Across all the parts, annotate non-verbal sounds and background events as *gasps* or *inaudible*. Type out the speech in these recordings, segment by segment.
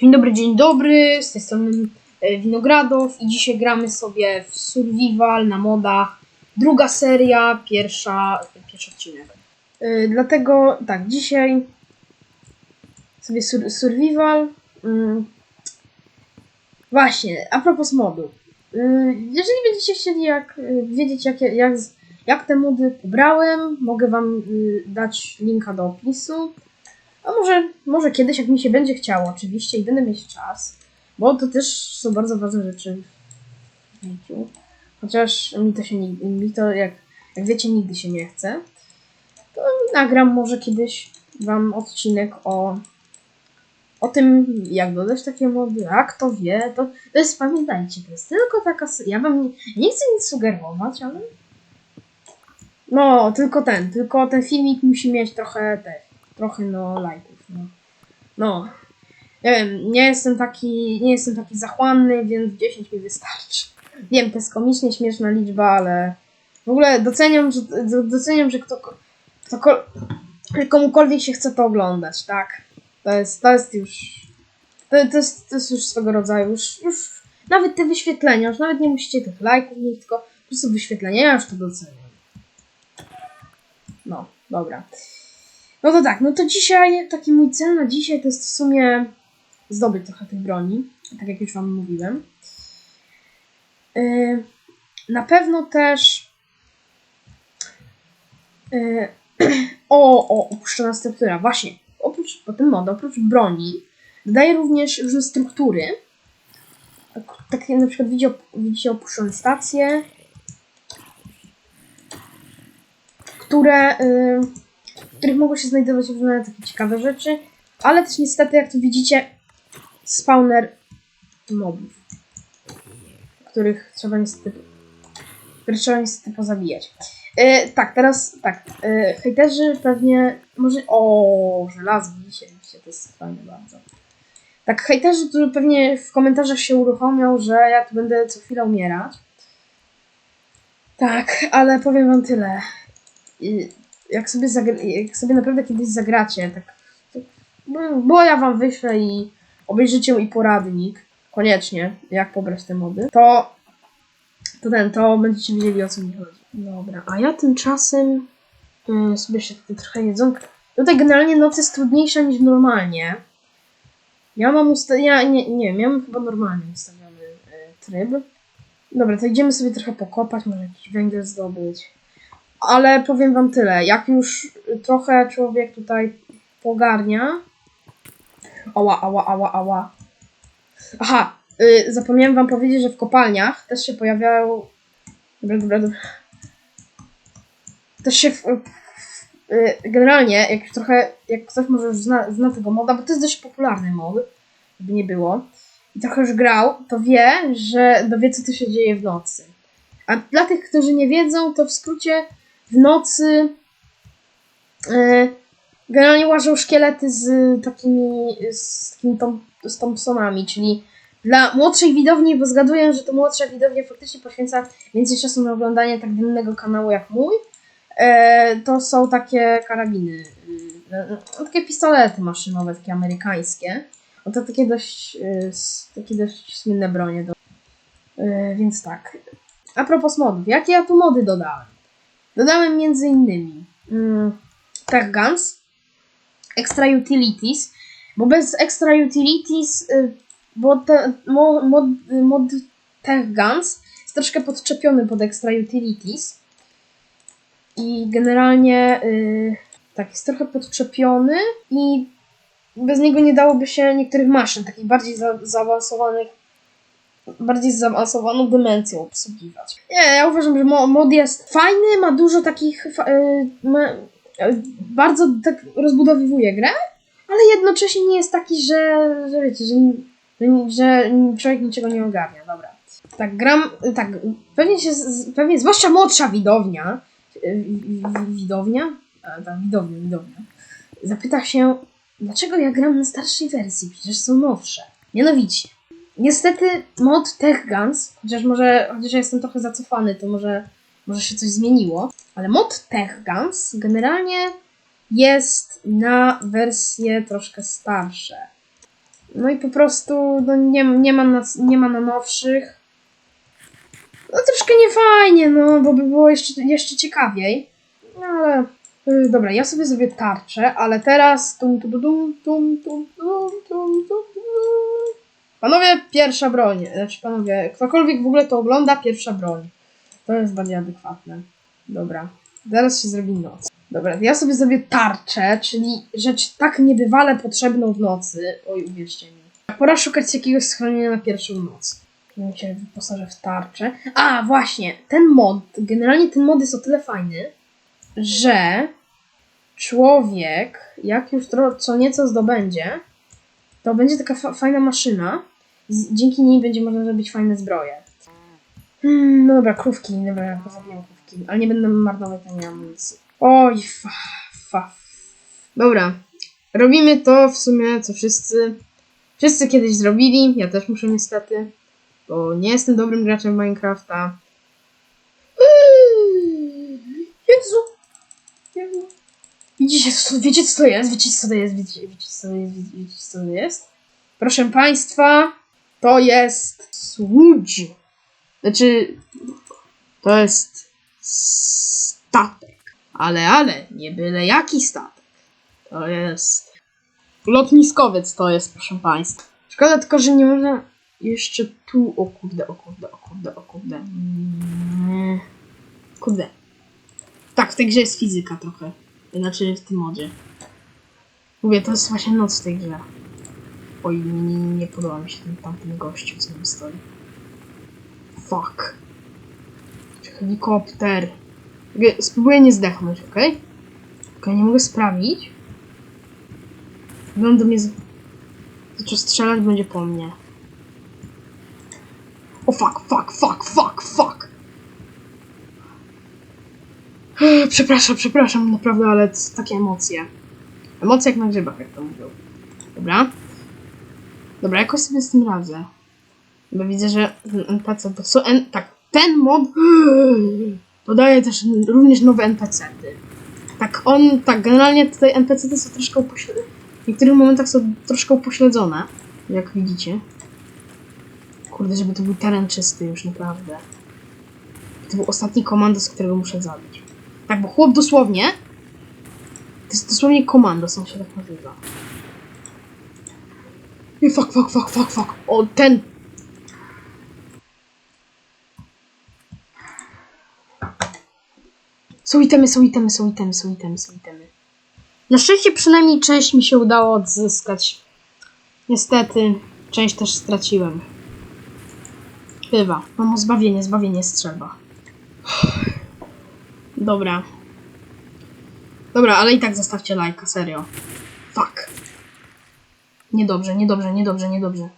Dzień dobry, dzień dobry, z tej strony e, Winogradow i dzisiaj gramy sobie w Survival na modach. Druga seria, pierwsza, pierwszy odcinek. E, Dlatego tak, dzisiaj sobie sur Survival. Mm, właśnie, a propos modu. Y, Jeżeli będziecie chcieli jak, wiedzieć, jak, jak, jak te mody pobrałem, mogę Wam y, dać linka do opisu. A może, może kiedyś, jak mi się będzie chciało, oczywiście, i będę mieć czas, bo to też są bardzo ważne rzeczy w życiu. Chociaż mi to się nigdy, mi to jak, jak wiecie, nigdy się nie chce. To nagram może kiedyś Wam odcinek o, o tym, jak dodać takie mody, a kto wie, to, to jest, pamiętajcie, to jest tylko taka, ja Wam nie, nie chcę nic sugerować, ale no, tylko ten, tylko ten filmik musi mieć trochę tych, trochę no lajków, no. No. Nie wiem, nie jestem taki, nie jestem taki zachłanny, więc 10 mi wystarczy. Wiem, to jest komicznie śmieszna liczba, ale w ogóle doceniam, że, do- doceniam, że kto, że komukolwiek się chce to oglądać, tak? To jest, to jest już, to, to, jest, to jest już swego rodzaju, już, już nawet te wyświetlenia, już nawet nie musicie tych lajków mieć, tylko po prostu wyświetlenia, ja już to doceniam. No, dobra. No to tak, no to dzisiaj, taki mój cel na dzisiaj to jest w sumie zdobyć trochę tych broni, tak jak już wam mówiłem. Yy, na pewno też yy, *clears throat* o, o, opuszczona struktura, właśnie, oprócz, po tym mod, oprócz broni, dodaje również różne struktury, tak jak na przykład widzicie, widzicie opuszczone stacje, które, yy, w których mogą się znajdować różne takie ciekawe rzeczy, ale też niestety, jak tu widzicie, spawner mobów, których trzeba niestety, trzeba niestety pozabijać. Yy, tak, teraz tak, yy, hejterzy pewnie, może, o, żelazo, widzicie, widzicie, to jest fajne bardzo. Tak, hejterzy, którzy pewnie w komentarzach się uruchomią, że ja tu będę co chwilę umierać. Tak, ale powiem wam tyle. I jak sobie, jak sobie naprawdę kiedyś zagracie, tak, tak bo- ja wam wyślę i obejrzycie i poradnik, koniecznie, jak pobrać te mody, to, to ten, to będziecie wiedzieli o co mi chodzi. Dobra, a ja tymczasem y, sobie jeszcze trochę jedzonka. Tutaj generalnie noc jest trudniejsza niż normalnie. Ja mam usta- ja nie, nie wiem, ja mam chyba normalnie ustawiony y, tryb. Dobra, to idziemy sobie trochę pokopać, może jakiś węgiel zdobyć. Ale powiem wam tyle, jak już trochę człowiek tutaj pogarnia. Ała, ała, ała, ała. Aha, y, zapomniałem wam powiedzieć, że w kopalniach też się pojawiają. Dobra, dobra, dobra. Też się. W, y, generalnie, jak trochę. Jak ktoś może już zna, zna tego moda, bo to jest dość popularny mod, żeby nie było. I trochę już grał, to wie, że dowie, co tu się dzieje w nocy. A dla tych, którzy nie wiedzą, to w skrócie w nocy e, generalnie łażą szkielety z takimi, z takimi tom, z Thompsonami, czyli dla młodszej widowni, bo zgaduję, że to młodsza widownia faktycznie poświęca więcej czasu na oglądanie tak innego kanału jak mój, e, to są takie karabiny, e, no, takie pistolety maszynowe, takie amerykańskie. No to takie dość, e, takie dość słynne bronie. Do, e, więc tak. A propos modów, jakie ja tu mody dodałem? Dodałem innymi mm, Tech Guns, Extra Utilities, bo bez Extra Utilities, y, bo mod, mod Tech Guns jest troszkę podczepiony pod Extra Utilities i generalnie y, tak, jest trochę podczepiony i bez niego nie dałoby się niektórych maszyn, takich bardziej za, zaawansowanych bardziej zaawansowaną dymencją obsługiwać. Nie, ja uważam, że mo- mod jest fajny, ma dużo takich. Y, ma, y, bardzo tak rozbudowywuje grę, ale jednocześnie nie jest taki, że, że wiecie, że, że, człowiek niczego nie ogarnia. Dobra. Tak, gram. Tak, pewnie się. Pewnie, zwłaszcza młodsza widownia. wi- wi- Widownia? A, tak, widownia, widownia. Zapyta się, dlaczego ja gram na starszej wersji? Przecież są nowsze. Mianowicie. Niestety mod Tech Guns, chociaż może, chociaż ja jestem trochę zacofany, to może, może się coś zmieniło, ale mod Tech Guns generalnie jest na wersje troszkę starsze. No i po prostu no nie, nie, ma na, nie ma na nowszych. No troszkę niefajnie, no, bo by było jeszcze, jeszcze ciekawiej. No ale... y, Dobra, ja sobie zrobię tarczę, ale teraz... Tum, tum, tum, tum, tum, tum, tum, tum, tum. Panowie, pierwsza broń. Znaczy, panowie, ktokolwiek w ogóle to ogląda, pierwsza broń. To jest bardziej adekwatne. Dobra, zaraz się zrobi noc. Dobra, ja sobie zrobię tarczę, czyli rzecz tak niebywale potrzebną w nocy. Oj, uwierzcie mi. Pora szukać jakiegoś schronienia na pierwszą noc. Ja się wyposażę w tarczę. A, właśnie, ten mod, generalnie ten mod jest o tyle fajny, że człowiek, jak już tro, co nieco zdobędzie, to będzie taka fa- fajna maszyna. Z, dzięki niej będzie można zrobić fajne zbroje. Hmm, no dobra, krówki, dobra, ja zabijam krówki, ale nie będę marnować na nie amunicji. Oj, fa, fa. Dobra, robimy to w sumie, co wszyscy, wszyscy kiedyś zrobili, ja też muszę niestety, bo nie jestem dobrym graczem Minecrafta. Jezu, Jezu. Widzicie, co, wiecie co to jest? Wiecie co to jest? Wiecie, wiecie co to jest? Wiecie, wiecie co to jest? Proszę Państwa, to jest słudź. Znaczy, to jest statek. Ale, ale, nie byle jaki statek. To jest lotniskowiec to jest, proszę Państwa. Szkoda tylko, że nie można jeszcze tu, o kurde, o kurde, o kurde, o kurde. Mm, Kurde. Tak, w tej grze jest fizyka trochę. Znaczy w tym modzie. Mówię, to jest właśnie noc w tej grze. Oj, nie, nie, podoba mi się ten tamten gościu, co tam stoi. Fuck. Helikopter. Spróbuję nie zdechnąć, okej? Okej, nie mogę sprawić. Będą do mnie zaczął strzelać, będzie po mnie. O fuck, fuck, fuck, fuck, fuck! *sighs* Przepraszam, przepraszam, naprawdę, ale takie emocje. Emocje jak na grzybach, jak to mówią. Dobra. Dobra, jakoś sobie z tym radzę. Bo widzę, że ten NPC, bo co N... Tak, ten mod *gasps* dodaje też również nowe NPC-ty. Tak, on, tak, generalnie tutaj NPC-ty są troszkę upośledzone. W niektórych momentach są troszkę upośledzone, jak widzicie. Kurde, żeby to był teren czysty już, naprawdę. To był ostatni komandos, którego muszę zabić. Tak, bo chłop dosłownie. To jest dosłownie komandos, on się tak nazywa. I fuck, fuck, fuck, fuck, fuck. O, ten. Są itemy, są itemy, są itemy, są itemy, są itemy. Na szczęście przynajmniej część mi się udało odzyskać. Niestety, część też straciłem. Chyba. Mam zbawienie, zbawienie strzelba. Dobra. Dobra, ale i tak zostawcie lajka, serio. Niedobrze, niedobrze, niedobrze, niedobrze.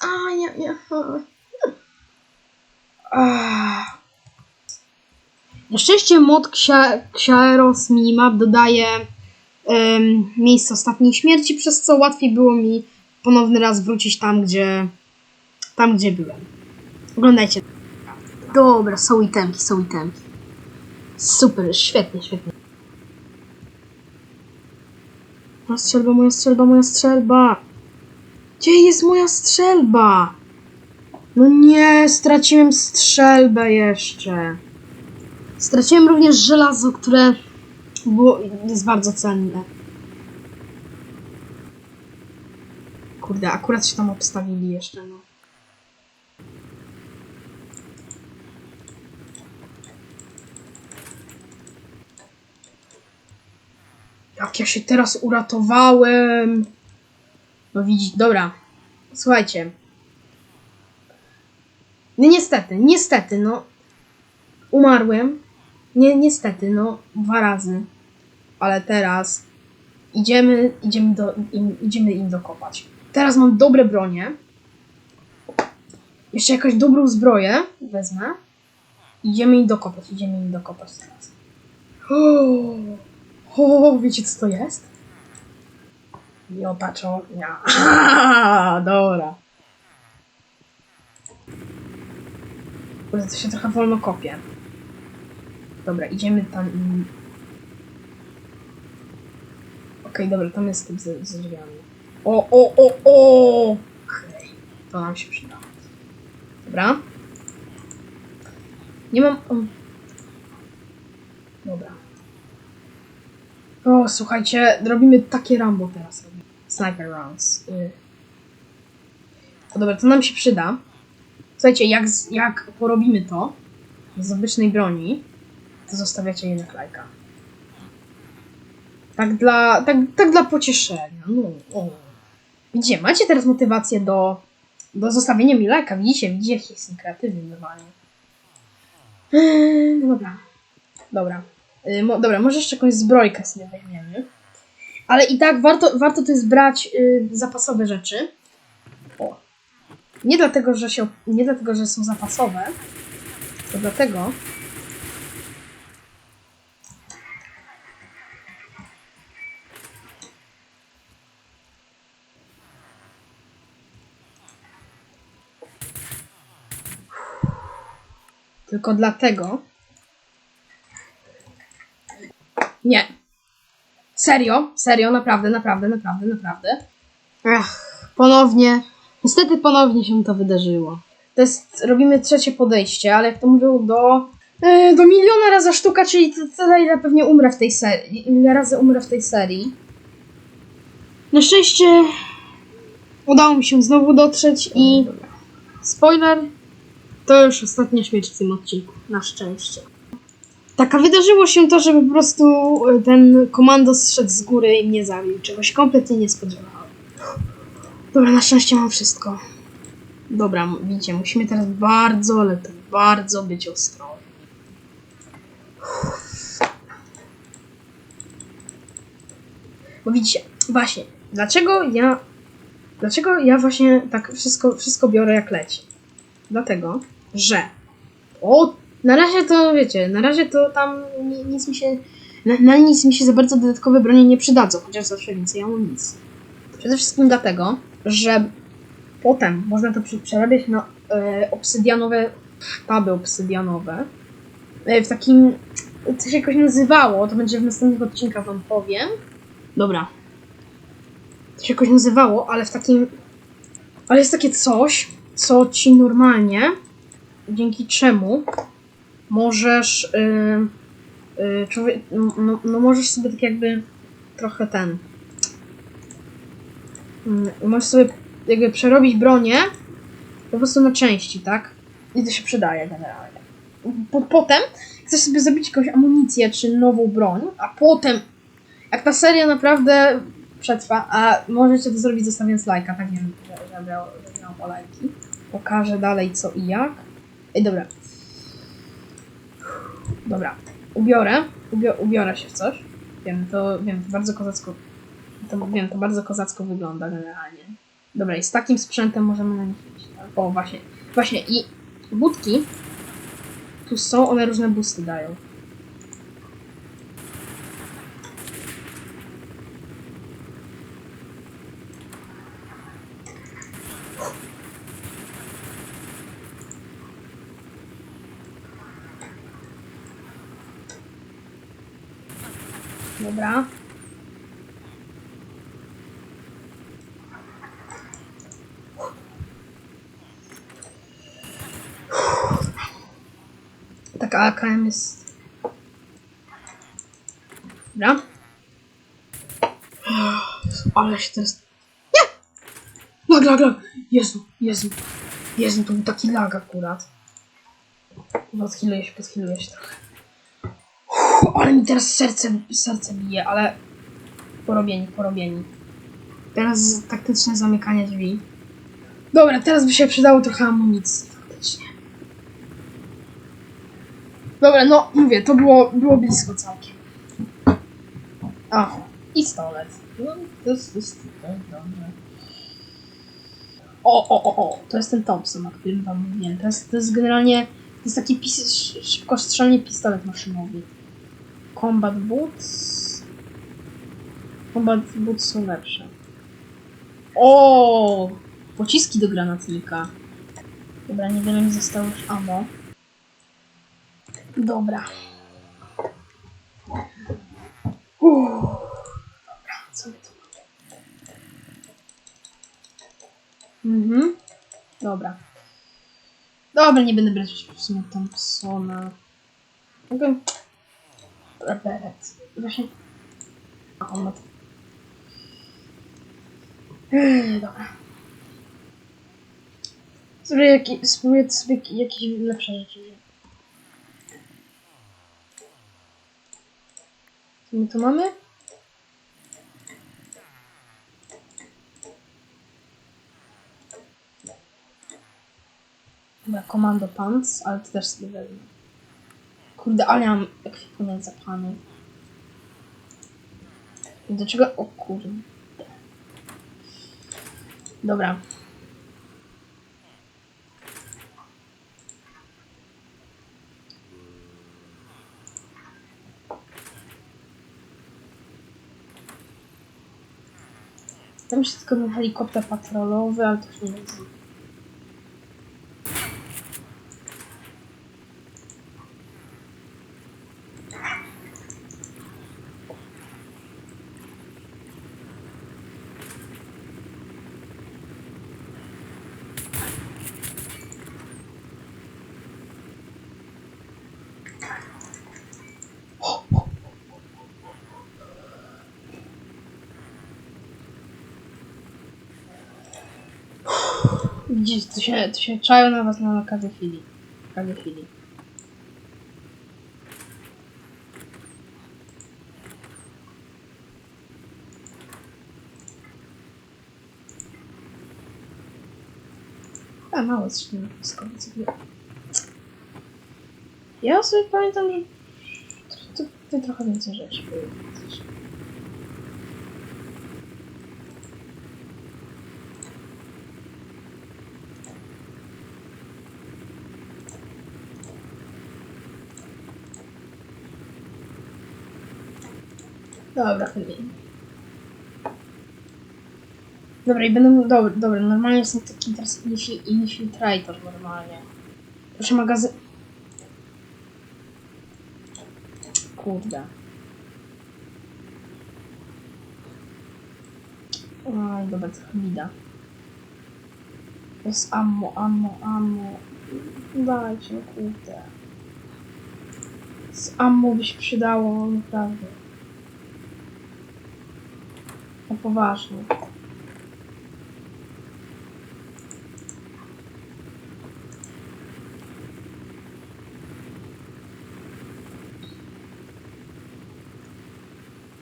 A, ja, ja. Ah. Na szczęście mod Xia- Xaeros Minimap dodaje em, miejsce ostatniej śmierci, przez co łatwiej było mi ponowny raz wrócić tam, gdzie tam, gdzie byłem. Oglądajcie. Dobra, są itemki, są itemki. Super, świetnie, świetnie. Moja strzelba, moja strzelba, moja strzelba. Gdzie jest moja strzelba? No nie, straciłem strzelbę jeszcze. Straciłem również żelazo, które było, jest bardzo cenne. Kurde, akurat się tam obstawili jeszcze, no. Jak ja się teraz uratowałem. No widzisz, dobra. Słuchajcie. No niestety, niestety, no. Umarłem. Nie, niestety, no. Dwa razy. Ale teraz idziemy, idziemy, do, im, idziemy im dokopać. Teraz mam dobre bronie. Jeszcze jakąś dobrą zbroję wezmę. Idziemy im dokopać, idziemy im dokopać teraz. *gasps* O, wiecie co to jest? Miotaczownia. Aha, *laughs* dobra. Kurde, to się trochę wolno kopie. Dobra, idziemy tam i... Okej, dobra, tam jest typ z, z drzwiami. O, o, o, o! Okej, to nam się przyda. Dobra. Nie mam... Dobra. O, słuchajcie, robimy takie Rambo teraz. Sniper rounds. Y. O, dobra, to nam się przyda. Słuchajcie, jak, jak porobimy to z obycznej broni, to zostawiacie jednak lajka. Tak dla, tak, tak dla pocieszenia. No, o. Widzicie, macie teraz motywację do, do zostawienia mi lajka. Widzicie, widzicie, jak jestem kreatywny normalnie. Eee, no dobra. Dobra. Y, mo, dobra, może jeszcze jakąś zbrojkę sobie weźmiemy. Ale i tak warto, warto to jest brać y, zapasowe rzeczy. O. Nie dlatego, że się, nie dlatego, że są zapasowe, to dlatego, tylko dlatego. Nie. Serio, serio, naprawdę, naprawdę, naprawdę, naprawdę. Ach, ponownie. Niestety ponownie się to wydarzyło. To jest, robimy trzecie podejście, ale jak to mówią, do, yy, do miliona razy sztuka, czyli to- tyle, ile pewnie umrę w tej serii. Ile razy umrę w tej serii. Na szczęście udało mi się znowu dotrzeć i spoiler, to już ostatnia śmierć w tym odcinku. Na szczęście. Tak, a wydarzyło się to, że po prostu y, ten komando zszedł z góry i mnie zabił. Czegoś kompletnie nie spodziewałem. Dobra, na szczęście mam wszystko. Dobra, widzicie, musimy teraz bardzo, ale to bardzo być ostrożni. Bo widzicie, właśnie, dlaczego ja, dlaczego ja właśnie tak wszystko, wszystko biorę jak leci? Dlatego, że o, na razie to wiecie, na razie to tam ni- nic mi się, na, na nic mi się za bardzo dodatkowe bronie nie przydadzą, chociaż zawsze więcej amunicji. Przede wszystkim dlatego, że potem można to prze- przerabiać na e, obsydianowe sztaby obsydianowe. E, w takim, co się jakoś nazywało, to będzie w następnych odcinkach wam powiem. Dobra. To się jakoś nazywało, ale w takim, ale jest takie coś, co ci normalnie, dzięki czemu możesz, yy, yy, no, no, no możesz sobie tak jakby trochę ten, yy, możesz sobie jakby przerobić bronię po prostu na części, tak? I to się przydaje generalnie. Po, potem chcesz sobie zrobić jakąś amunicję czy nową broń, a potem, jak ta seria naprawdę przetrwa, a możecie to zrobić zostawiając lajka, tak wiem, że, że, że lajki. Pokażę dalej co i jak. Ej, dobra. Dobra, ubiorę, ubio, ubiorę się w coś. Wiem, to wiem, to bardzo kozacko, to wiem, to bardzo kozacko wygląda generalnie. Dobra, i z takim sprzętem możemy na nich iść. Tak? O, właśnie, właśnie i budki tu są, one różne boosty dają. Dobra. Taka AKM jest. Dobra. Ale się teraz. Nie! Lag, lag, lag! Jezu, Jezu. Jezu, to był taki lag akurat. Podchiluję się, się trochę. Ale mi teraz serce, serce bije, ale porobieni, porobieni. Teraz taktyczne zamykanie drzwi. Dobra, teraz by się przydało trochę amunicji, faktycznie. Dobra, no mówię, to było, było blisko całkiem. A, pistolet. No, to jest, to jest, dobrze. O, o, o, o, to jest ten Thompson, o którym wam mówiłem. To jest, to jest generalnie, to jest taki pis, sz- szybkostrzelny pistolet maszynowy. Combat Boots. Combat Boots są lepsze. O! Pociski do granatnika. Dobra, niewiele mi zostało już ammo. Dobra. Uff. Dobra, co my tu mamy? Mhm. Dobra. Dobra, nie będę brać w sumie Thompsona. Mogę... Dobra, Beret. Właśnie... A, on ma... to- Ech, Dobra. Spróbuję, jaki, spróbuję sobie jakieś lepsze rzeczy. Co my tu mamy? Dobra, komando pants, ale to też sobie wezmę. Kurde, ale mam ekwipunek zapchany. Do czego? O kurde. Dobra. Tam tylko ten helikopter patrolowy, ale to nie jest. Widzisz, to się, to się czają na was na każdej chwili. W każdej chwili. A, mało wszystko, więc jakby... Ja sobie pamiętam, że tu, tu trochę więcej rzeczy było. Dobra, chyba. Dobra, i będę. Dobra, dobra, normalnie jestem taki teraz infi- infiltrator normalnie. Proszę magazyn. Kurde. Oj, dobra, trochę bida. Jest ammo, ammo, ammo. Dajcie, no kurde. Z ammo by się przydało, naprawdę. No poważnie.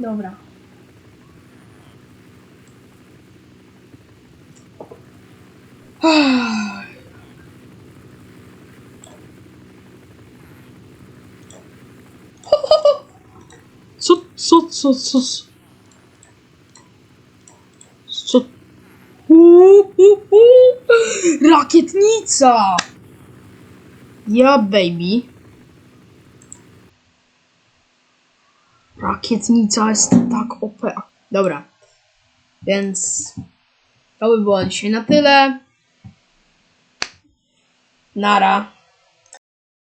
Dobra. Co, co, co, co? Uuu, Rakietnica! Ja, baby. Rakietnica jest tak OP. Dobra. Więc to by było dzisiaj na tyle. Nara.